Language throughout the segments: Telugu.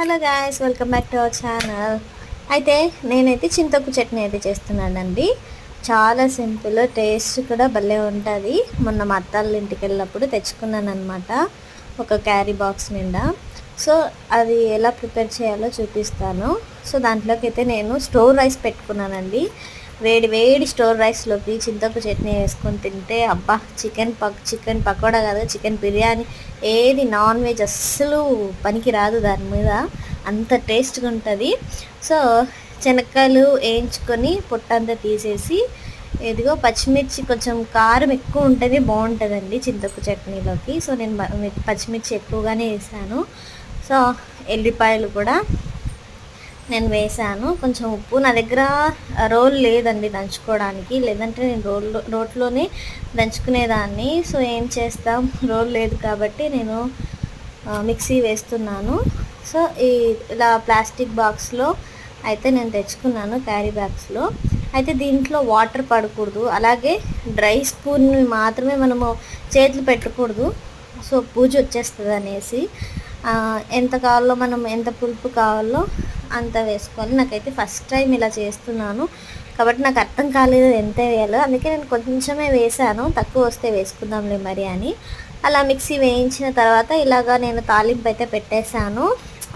Hello guys welcome back to our channel. అయితే నేనైతే చింతొక్కు చట్నీ అయితే చేస్తున్నానండి. చాలా సింపుల్ టేస్ట్ కూడా భలే ఉంటుంది. మొన్న మా అత్తాళ్ళ ఇంటికి వెళ్ళినప్పుడు తెచ్చుకున్నాను అనమాట ఒక క్యారీ బాక్స్ నిండా. సో అది ఎలా ప్రిపేర్ చేయాలో చూపిస్తాను. సో దాంట్లోకి అయితే నేను స్టోర్ రైస్ పెట్టుకున్నానండి. వేడి వేడి స్టోర్ రైస్లోకి చింతొక్కు చట్నీ వేసుకొని తింటే అబ్బా చికెన్ పక్ చికెన్ పకోడా కాదు చికెన్ బిర్యానీ ఏది నాన్ వెజ్ అస్సలు పనికిరాదు దాని మీద. అంత టేస్ట్గా ఉంటుంది. సో శనక్కాయలు వేయించుకొని పొట్టంతా తీసేసి ఇదిగో పచ్చిమిర్చి కొంచెం కారం ఎక్కువ ఉంటుంది బాగుంటుందండి చింతకు చట్నీలోకి. సో నేను పచ్చిమిర్చి ఎక్కువగానే వేసాను. సో ఎల్లిపాయలు కూడా నేను వేసాను కొంచెం ఉప్పు. నా దగ్గర రోల్ లేదండి దంచుకోవడానికి. లేదంటే నేను రోల్ రోట్లోనే దంచుకునేదాన్ని. సో ఏం చేస్తాం? రోల్ లేదు కాబట్టి నేను మిక్సీ వేస్తున్నాను. సో ఈ ఇలా ప్లాస్టిక్ బాక్స్లో అయితే నేను తెచ్చుకున్నాను క్యారీ బ్యాగ్స్లో. అయితే దీంట్లో వాటర్ పడకూడదు. అలాగే డ్రై స్పూన్ని మాత్రమే మనము చేతులు పెట్టకూడదు. సో పూజ వచ్చేస్తుంది అనేసి ఎంత కావాలో మనం ఎంత పులుపు కావాలో అంత వేసుకోవాలి. నాకైతే ఫస్ట్ టైం ఇలా చేస్తున్నాను. కాబట్టి నాకు అర్థం కాలేదు ఎంత వేయాలో. అందుకే నేను కొంచెమే వేసాను. తక్కువ వస్తే వేసుకుందాంలే మరి అని. అలా మిక్సీ వేయించిన తర్వాత ఇలాగా నేను తాలింపు అయితే పెట్టేశాను.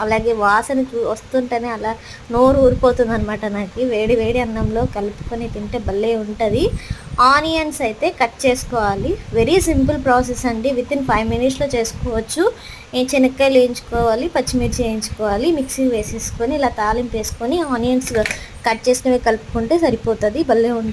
అలాగే వాసన చూ వస్తుంటేనే అలా నోరు ఊరిపోతుంది అనమాట నాకు. వేడి వేడి అన్నంలో కలుపుకొని తింటే భలే ఉంటుంది. ఆనియన్స్ అయితే కట్ చేసుకోవాలి. వెరీ సింపుల్ ప్రాసెస్ అండి. విత్ ఇన్ ఫైవ్ మినిట్స్లో చేసుకోవచ్చు. శనక్కాయలు వేయించుకోవాలి పచ్చిమిర్చి వేయించుకోవాలి మిక్సీ వేసేసుకొని ఇలా తాలింపు వేసుకొని ఆనియన్స్ కట్ చేసుకుని కలుపుకుంటే సరిపోతుంది. భలే ఉంటుంది